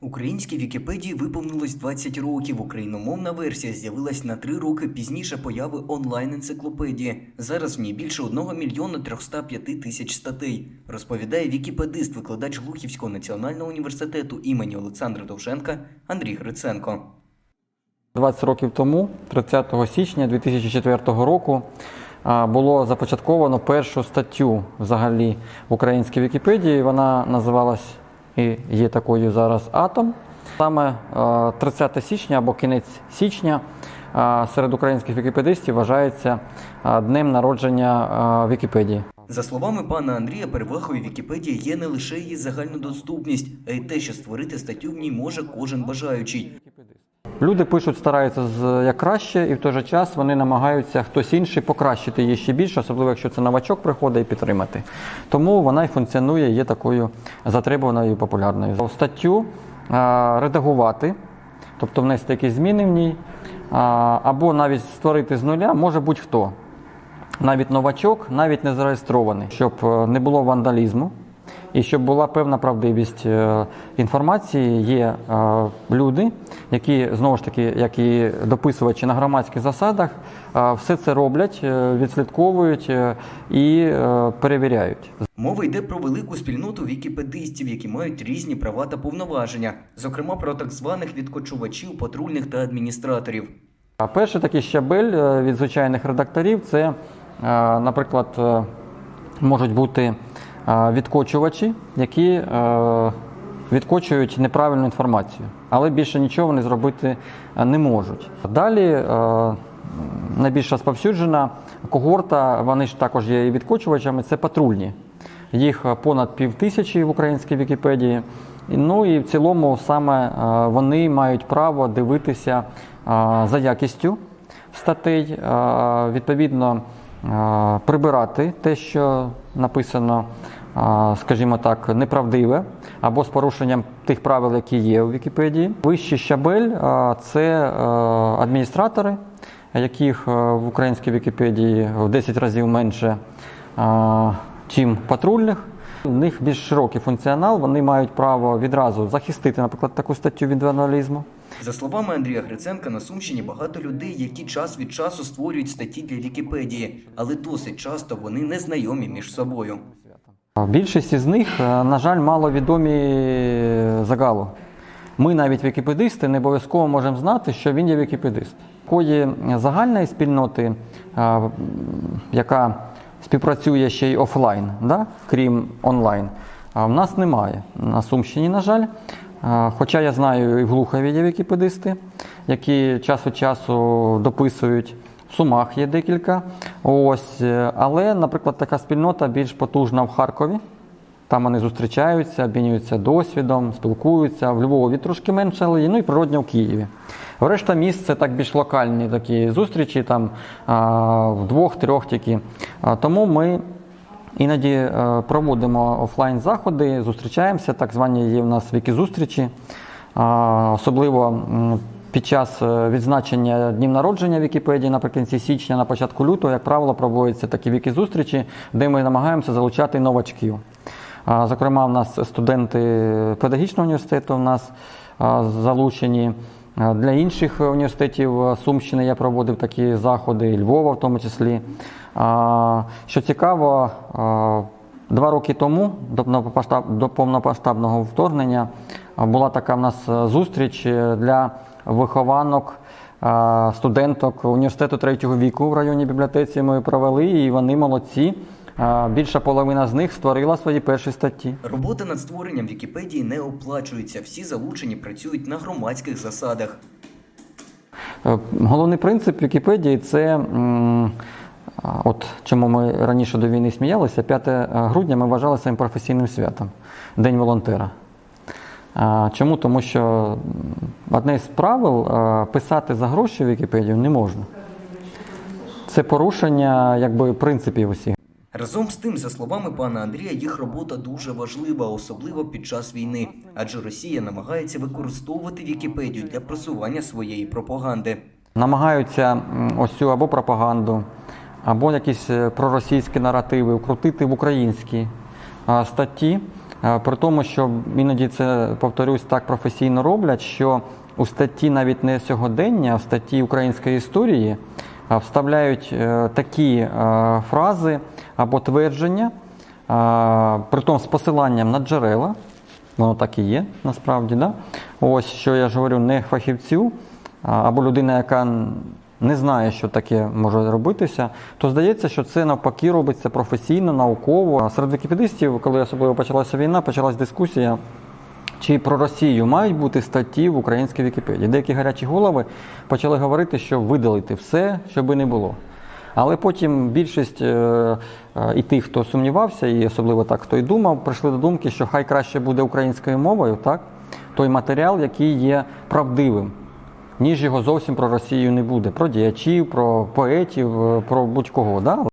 Українській Вікіпедії виповнилось 20 років. Україномовна версія з'явилась на три роки пізніше появи онлайн-енциклопедії. Зараз в ній більше 1 мільйона 305 тисяч статей. Розповідає вікіпедист, викладач Глухівського національного університету імені Олександра Довженка Андрій Гриценко. 20 років тому, 30 січня 2004 року, було започатковано першу статтю взагалі в українській Вікіпедії. Вона називалась і є такою зараз Атом. Саме 30 січня або кінець січня серед українських вікіпедистів вважається днем народження Вікіпедії. За словами пана Андрія, перевагою Вікіпедії є не лише її загальнодоступність, а й те, що створити статтю в ній може кожен бажаючий. Люди пишуть, стараються з як краще, і в той же час вони намагаються хтось інший покращити її ще більше, особливо якщо це новачок приходить і підтримати. Тому вона і функціонує, є такою затребуваною і популярною. Статтю а, редагувати, тобто внести якісь зміни в ній, або навіть створити з нуля може будь-хто. Навіть новачок, навіть не зареєстрований, щоб е, не було вандалізму. І щоб була певна правдивість е, інформації, є е, люди, які знову ж таки, як і дописувачі на громадських засадах, е, все це роблять, відслідковують і перевіряють. Мова йде про велику спільноту вікіпедистів, які мають різні права та повноваження, зокрема про так званих відкочувачів, патрульних та адміністраторів. А перший такий щабель від звичайних редакторів це, наприклад, можуть бути відкочувачі, які е, відкочують неправильну інформацію, але більше нічого вони зробити е, не можуть. Далі е, найбільш розповсюджена когорта, вони ж також є і відкочувачами, це патрульні. Їх понад пів тисячі в українській Вікіпедії. Ну і в цілому саме вони мають право дивитися за якістю статей, відповідно прибирати те, що написано, скажімо так, неправдиве або з порушенням тих правил, які є у Вікіпедії. Вищий щабель це е, адміністратори, яких е, в українській Вікіпедії в 10 разів менше, чим патрульних. У них більш широкий функціонал, вони мають право відразу захистити, наприклад, таку статтю від вандалізму. За словами Андрія Гриценка, на Сумщині багато людей, які час від часу створюють статті для Вікіпедії, але досить часто вони не знайомі між собою. Більшість із них, е, на жаль, мало відомі загалу. Ми, навіть вікіпедисти, не обов'язково можемо знати, що він є вікіпедист. Такої загальної спільноти, е, яка співпрацює ще й офлайн, да? крім онлайн, в нас немає. На Сумщині, на жаль. Е, Хоча я знаю, і в Глухові є вікіпедисти, які час від часу дописують. В Сумах є декілька. Ось. е, Але, наприклад, така спільнота більш потужна в Харкові. Там вони зустрічаються, обмінюються досвідом, спілкуються. В Львові трошки менше, але ну і природня в Києві. Решта міст це так більш локальні такі зустрічі, там в двох-трьох тільки. Тому ми іноді е, проводимо офлайн заходи, зустрічаємося, так звані є в нас вікі-зустрічі. Особливо м, під час е, відзначення днів народження Вікіпедії наприкінці січня, на початку лютого, як правило, проводяться такі вікі-зустрічі, де ми намагаємося залучати новачків. Зокрема, в нас студенти педагогічного університету в нас залучені. Для інших університетів е, Сумщини я проводив такі заходи, і Львова в тому числі. Що цікаво, два роки тому, до повномасштабного вторгнення, була така в нас е, зустріч для вихованок. Студенток університету третього віку в районній бібліотеці ми провели, і вони молодці. Більша половина з них створила свої перші статті. Робота над створенням Вікіпедії не оплачується. Всі залучені працюють на громадських засадах. Е, Головний принцип Вікіпедії це от чому ми раніше до війни сміялися, 5 грудня ми вважали своїм професійним святом День волонтера. Чому? Тому що одне з правил писати за гроші в Вікіпедію не можна. Це порушення якби, принципів усіх. Разом з тим, за словами пана Андрія, їх робота дуже важлива, особливо під час війни, адже Росія намагається використовувати Вікіпедію для просування своєї пропаганди. намагаються ось цю або пропаганду, або якісь е, проросійські наративи вкрутити в українські статті. Е, При тому, що іноді це, повторюсь, так професійно роблять, що у статті навіть не сьогодення, а в статті української історії е, вставляють е, такі фрази або твердження, е, притом з посиланням на джерела, воно так і є насправді. Да? Ось що я ж говорю, не фахівцю або людина, яка не знає, що таке може робитися, то здається, що це навпаки робиться професійно, науково. Серед вікіпедистів, коли особливо почалася війна, почалась дискусія. Чи про Росію мають бути статті в українській Вікіпедії? Деякі гарячі голови почали говорити, що видалити все, щоби не було. Але потім більшість е, е, і тих, хто сумнівався, і особливо так, хто і думав, прийшли до думки, що хай краще буде українською мовою, так? той матеріал, який є правдивим, ніж його зовсім про Росію не буде. Про діячів, про поетів, е, про будь-кого. Да?